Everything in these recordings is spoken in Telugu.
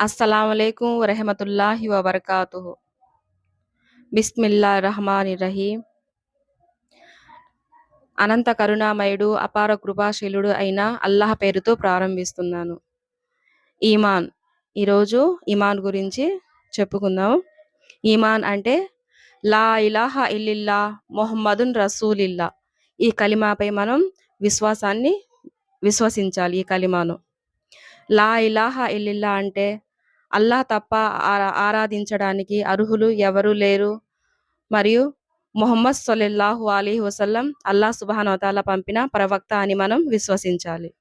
అస్సలాముఅలైకుం వరహమతుల్లాహి వబర్కాతుహు. బిస్మిల్లా రహమాని రహీం అనంత కరుణామయుడు అపార కృపాశీలుడు అయిన అల్లాహ్ పేరుతో ప్రారంభిస్తున్నాను. ఈమాన్. ఈరోజు ఈమాన్ గురించి చెప్పుకుందాం. ఈమాన్ అంటే లా ఇలాహ ఇల్లిల్లా మొహమ్మదున్ రసూలిల్లా ఈ కలిమాపై మనం విశ్వాసాన్ని విశ్వసించాలి ఈ కలిమాను. లా ఇలాహ ఇల్లిల్లా అంటే అల్లా తప్ప ఆరాధించడానికి అర్హులు ఎవరు లేరు. మరియు మొహమ్మద్ సొల్లాహు అలీ వసల్లం అల్లా సుబానోతాల పంపిన ప్రవక్త అని మనం విశ్వసించాలి.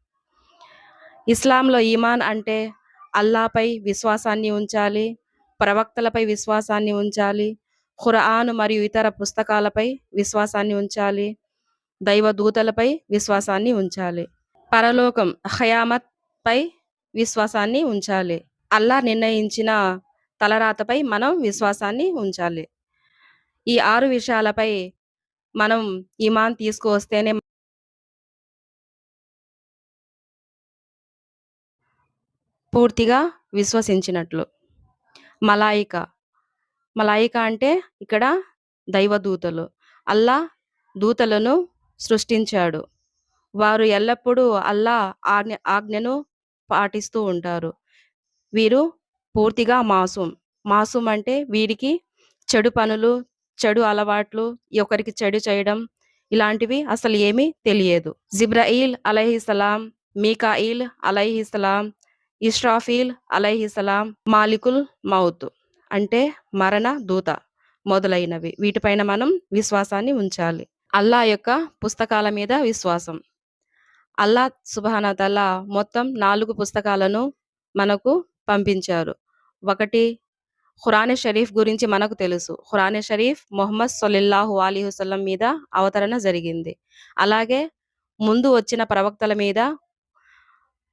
ఇస్లాంలో ఈమాన్ అంటే అల్లాపై విశ్వాసాన్ని ఉంచాలి ప్రవక్తలపై విశ్వాసాన్ని ఉంచాలి ఖురాన్ మరియు ఇతర పుస్తకాలపై విశ్వాసాన్ని ఉంచాలి దైవ దూతలపై విశ్వాసాన్ని ఉంచాలి. పరలోకం హయామత్ పై విశ్వాసాన్ని ఉంచాలి. అల్లా నిర్ణయించిన తలరాతపై మనం విశ్వాసాన్ని ఉంచాలి. ఈ ఆరు విషయాలపై మనం ఇమాన్ తీసుకువస్తేనే పూర్తిగా విశ్వసించినట్లు. మలాయిక. మలాయిక అంటే ఇక్కడ దైవదూతలు. అల్లా దూతలను సృష్టించాడు. వారు ఎల్లప్పుడూ అల్లా ఆజ్ఞ ఆజ్ఞను పాటిస్తూ ఉంటారు. వీరు పూర్తిగా మాసూం. మాసూం అంటే వీరికి చెడు పనులు చెడు అలవాట్లు ఒకరికి చెడు చేయడం ఇలాంటివి అసలు ఏమీ తెలియదు. జిబ్రాయిల్ అలహిసలాం మీకాయిల్ అలహిసలాం ఇష్రాఫీల్ అలహిసలాం మాలికుల్ మౌత్ అంటే మరణ దూత మొదలైనవి. వీటిపైన మనం విశ్వాసాన్ని ఉంచాలి. అల్లా యొక్క పుస్తకాల మీద విశ్వాసం. అల్లా సుబానతల్లా మొత్తం నాలుగు పుస్తకాలను మనకు పంపించారు. ఒకటి ఖురాన్ షరీఫ్ గురించి మనకు తెలుసు. ఖురాన్ షరీఫ్ మొహమ్మద్ సొలిల్లాహు అలీ హుసల్లం మీద అవతరణ జరిగింది. అలాగే ముందు వచ్చిన ప్రవక్తల మీద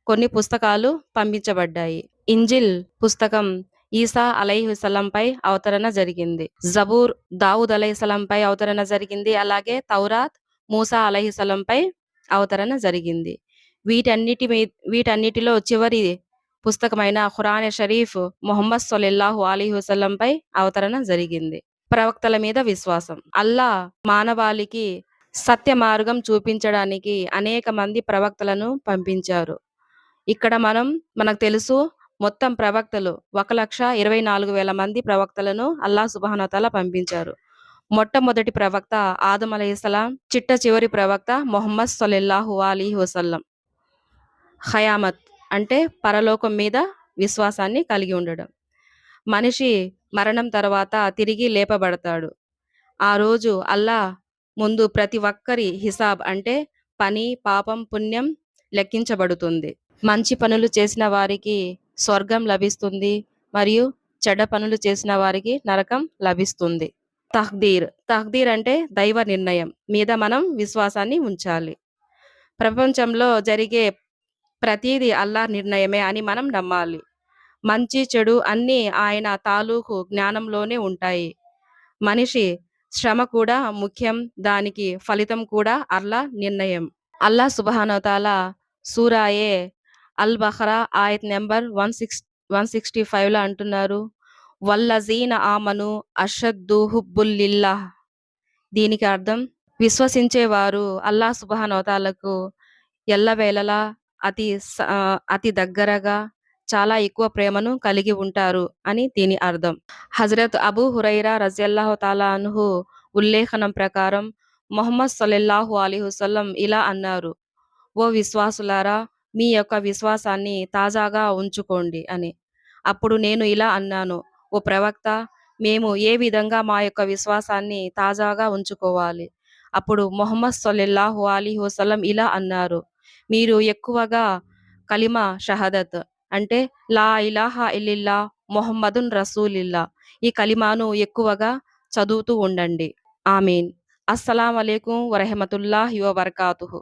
కొన్ని పుస్తకాలు పంపించబడ్డాయి. ఇంజిల్ పుస్తకం ఈసా అలైహుసలంపై అవతరణ జరిగింది. జబూర్ దావుద్ అలైహిసలంపై అవతరణ జరిగింది. అలాగే తౌరాత్ మూసా అలైహిసలంపై అవతరణ జరిగింది. వీటన్నిటి మీ వీటన్నిటిలో చివరి పుస్తకమైన ఖురాన్ షరీఫ్ మొహమ్మద్ సొలిల్లాహు అలీ హుసల్లంపై అవతరణ జరిగింది. ప్రవక్తల మీద విశ్వాసం. అల్లా మానవాళికి సత్య మార్గం చూపించడానికి అనేక మంది ప్రవక్తలను పంపించారు. ఇక్కడ మనం మనకు తెలుసు మొత్తం ప్రవక్తలు ఒక లక్ష ఇరవై నాలుగు వేల మంది ప్రవక్తలను అల్లా సుబహనతల పంపించారు. మొట్టమొదటి ప్రవక్త ఆదం అలైహిస్సలాం చిట్ట చివరి ప్రవక్త మొహమ్మద్ సొలిల్లాహు అలీ హుసల్లం ఖయామత్. అంటే పరలోకం మీద విశ్వాసాన్ని కలిగి ఉండడం. మనిషి మరణం తర్వాత తిరిగి లేపబడతాడు. ఆ రోజు అల్లా ముందు ప్రతి ఒక్కరి హిసాబ్ అంటే పని పాపం పుణ్యం లెక్కించబడుతుంది. మంచి పనులు చేసిన వారికి స్వర్గం లభిస్తుంది మరియు చెడ్డ పనులు చేసిన వారికి నరకం లభిస్తుంది. తహ్దీర్. తహ్దీర్ అంటే దైవ నిర్ణయం. మీద మనం విశ్వాసాన్ని ఉంచాలి. ప్రపంచంలో జరిగే ప్రతిదీ అల్లా నిర్ణయమే అని మనం నమ్మాలి. మంచి చెడు అన్నీ ఆయన తాలూకు జ్ఞానంలోనే ఉంటాయి. మనిషి శ్రమ కూడా ముఖ్యం దానికి ఫలితం కూడా అల్లా నిర్ణయం. అల్లా సుబహానోతాల సూరాయే అల్ బహ్రా ఆయత్ number one six one sixty ఫైవ్లో అంటున్నారు. వల్లజీన ఆమను అషద్దు హుబ్బుల్లిల్లా దీనికి అర్థం విశ్వసించేవారు అల్లా సుబహానోతాలకు ఎల్లవేళలా అతి అతి దగ్గరగా చాలా ఎక్కువ ప్రేమను కలిగి ఉంటారు అని దీని అర్థం. హజరత్ అబూ హురైరా రజల్లాహు తాలాహు ఉల్లేఖనం ప్రకారం మొహమ్మద్ సల్లెల్లాహు అలీ హుసల్లం ఇలా అన్నారు ఓ విశ్వాసులారా మీ యొక్క విశ్వాసాన్ని తాజాగా ఉంచుకోండి అని. అప్పుడు నేను ఇలా అన్నాను ఓ ప్రవక్త మేము ఏ విధంగా మా యొక్క విశ్వాసాన్ని తాజాగా ఉంచుకోవాలి? అప్పుడు మొహమ్మద్ సల్లెల్లాహు అలీ వసలం ఇలా అన్నారు మీరు ఎక్కువగా కలిమా షహదత్ అంటే లా ఇలాహా ఇల్లిల్లా మొహమ్మదున్ రసూలిల్లా. ఈ కలిమాను ఎక్కువగా చదువుతూ ఉండండి. ఆమీన్. అస్సలం అయికం వరహమతుల్లాహి వబర్కాతుహు.